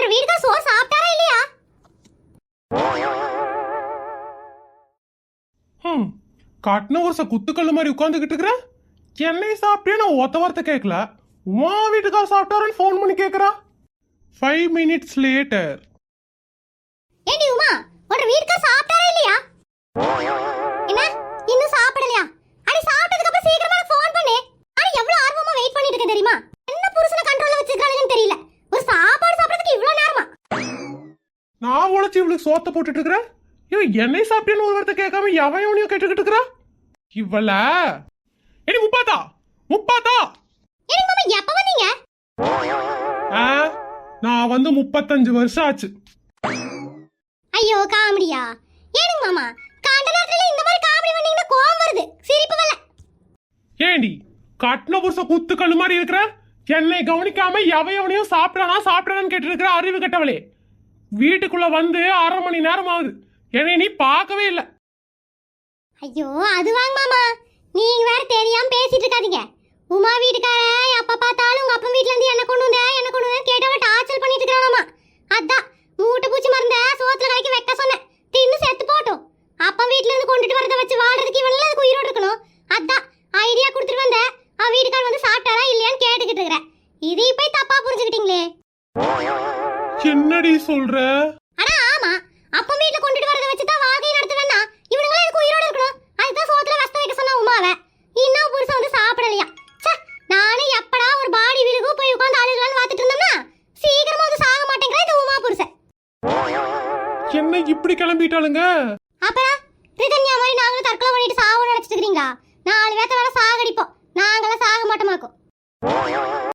உன்னோட வீட்டுக்கு சோ சாப்பிட்டாரா இல்லையா? ம் காட்டின வருஷ குத்துக்கல்லு மாதிரி உட்காந்துக்கிட்டு இருக்கிற? என்னை சாப்பிட்டே நான் ஒத்த வார்த்தை கேட்கல. உமா வீட்டுக்கார சாப்பிட்டாருன்னு ஃபோன் பண்ணி கேட்குறா ஃபைவ் மினிட்ஸ் லேட்டர் நான் உழைச்சி இவளுக்கு சோத்த போட்டுட்டு இருக்கிறேன் இவன் என்னை சாப்பிட்டேன்னு ஒரு வார்த்தை கேட்காம எவன் எவனையும் கேட்டுக்கிட்டு இருக்கிறா இவள. ஏடி முப்பாத்தா. முப்பாத்தா. எப்ப வந்தீங்க? நான் வந்து முப்பத்தஞ்சு வருஷம் ஆச்சு. ஐயோ காமெடியா? ஏனுங்க மாமா காண்ட நேரத்துல இந்த மாதிரி காமெடி பண்ணீங்கன்னா கோவம் வருது. சிரிப்பு வரல. ஏண்டி கட்டின புருஷ குத்துக்கல்லு மாதிரி இருக்கிற? என்னை கவனிக்காம எவன் எவனையும் சாப்பிடானா சாப்பிடானான்னு கேட்டு இருக்கிற அறிவு கட்டவளே. வீட்டுக்குள்ள வந்து அரை மணி நேரம் ஆகுது என்னை நீ பார்க்கவே இல்லை. ஐயோ அது வாங்க மாமா. நீங்க வேற தெரியாம பேசிட்டு இருக்காதீங்க. உமா வீட்டுக்கார அப்ப பார்த்தாலும் உங்க அப்பா வீட்ல இருந்து என்ன கொண்டு வந்த என்ன கொண்டு வந்த கேட்டவ டார்ச்சர் பண்ணிட்டு இருக்கானாமா அதான் மூட்டை பூச்சி மருந்த சோத்துல கலக்கி வைக்க சொன்னேன். தின்னு செத்து போட்டோம். அப்பா வீட்ல இருந்து கொண்டுட்டு வரத வச்சு வாழ்றதுக்கு இவன் அதுக்கு உயிரோட இருக்கணும். அதான் ஐடியா கொடுத்துட்டு வந்த அவ வீட்டுக்கார வந்து சாப்பிட்டாரா இல்லையான்னு கேட்டுக்கிட்டு இருக்கிறேன். இது என்னடி சொல்ற? அட ஆமா. அப்ப வீட்ல கொண்டுட்டு வரத வச்சு தான் வாழ்க்கை நடத்துவேன்னா இவனுங்களே இதுக்கு உயிரோட இருக்கணும்? அதுதான் சோத்துல வஸ்த வைக்க சொன்ன உமாவ. இன்னும் புருஷன் வந்து சாப்பிடலையா? ச்சே நானே எப்படா ஒரு பாடி விழுகு போய் உட்கார்ந்து அழுகலாம்னு பார்த்துட்டு இருந்தோம்னா சீக்கிரமா வந்து சாக மாட்டேங்கிறா இந்த உமா புருஷன். என்ன இப்படி கிளம்பிட்டாளுங்க? அப்புறம் ரிதன்யா மாதிரி நாங்களும் தற்கொலை பண்ணிட்டு சாவ நினைச்சிட்டு இருக்கீங்களா நாலு பேத்த வேற சாகடிப்போம். நாங்களாம் சாக மாட்டோமாக்கும்.